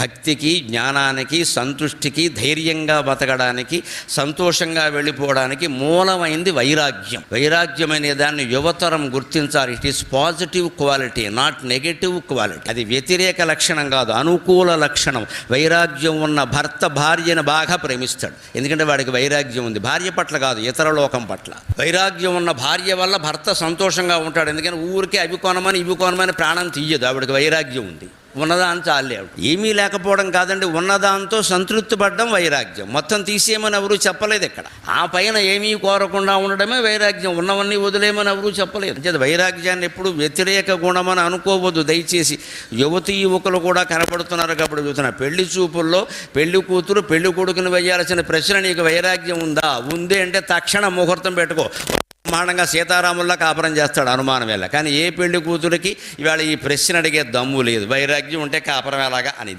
భక్తికి జ్ఞానానికి సంతుష్టికి ధైర్యంగా బతకడానికి సంతోషంగా వెళ్ళిపోవడానికి మూలమైంది వైరాగ్యం. వైరాగ్యం అనే దాన్ని యువతరం గుర్తించాలి. It is positive quality not negative quality అది వ్యతిరేక లక్షణం కాదు అనుకూల లక్షణం. వైరాగ్యం ఉన్న భర్త భార్యను బాగా ప్రేమిస్తాడు. ఎందుకంటే వాడికి వైరాగ్యం ఉంది. భార్య పట్ల కాదు ఇతర లోకం పట్ల. వైరాగ్యం ఉన్న భార్య వల్ల భర్త సంతోషంగా ఉంటాడు. ఎందుకంటే ఊరికే అవి కొనమని ఇవి కొనమని ప్రాణం తీయదు. ఆవిడకి వైరాగ్యం ఉంది. ఉన్నదాని చాలే ఏమీ లేకపోవడం కాదండి ఉన్నదాంతో సంతృప్తి పడడం వైరాగ్యం. మొత్తం తీసేయమని ఎవరు చెప్పలేదు ఇక్కడ. ఆ పైన ఏమీ కోరకుండా ఉండడమే వైరాగ్యం. ఉన్నవన్నీ వదిలేయమని ఎవరు చెప్పలేదు. అంటే వైరాగ్యాన్ని ఎప్పుడు వ్యతిరేక గుణమని అనుకోవద్దు. దయచేసి యువతి యువకులు కూడా కనపడుతున్నారు కాబట్టి చూస్తున్నా పెళ్ళి చూపుల్లో పెళ్ళి కూతురు పెళ్ళి కొడుకుని వేయాల్సిన ప్రశ్న నీకు వైరాగ్యం ఉందా? ఉంది అంటే తక్షణ ముహూర్తం పెట్టుకో. బ్రహ్మాండంగా సీతారాముల్లా కాపురం చేస్తాడు అనుమానం వెళ్ళ. కానీ ఏ పెళ్ళి కూతురికి ఇవాళ ఈ ప్రశ్న అడిగే దమ్ము లేదు. వైరాగ్యం ఉంటే కాపురం ఎలాగా? అని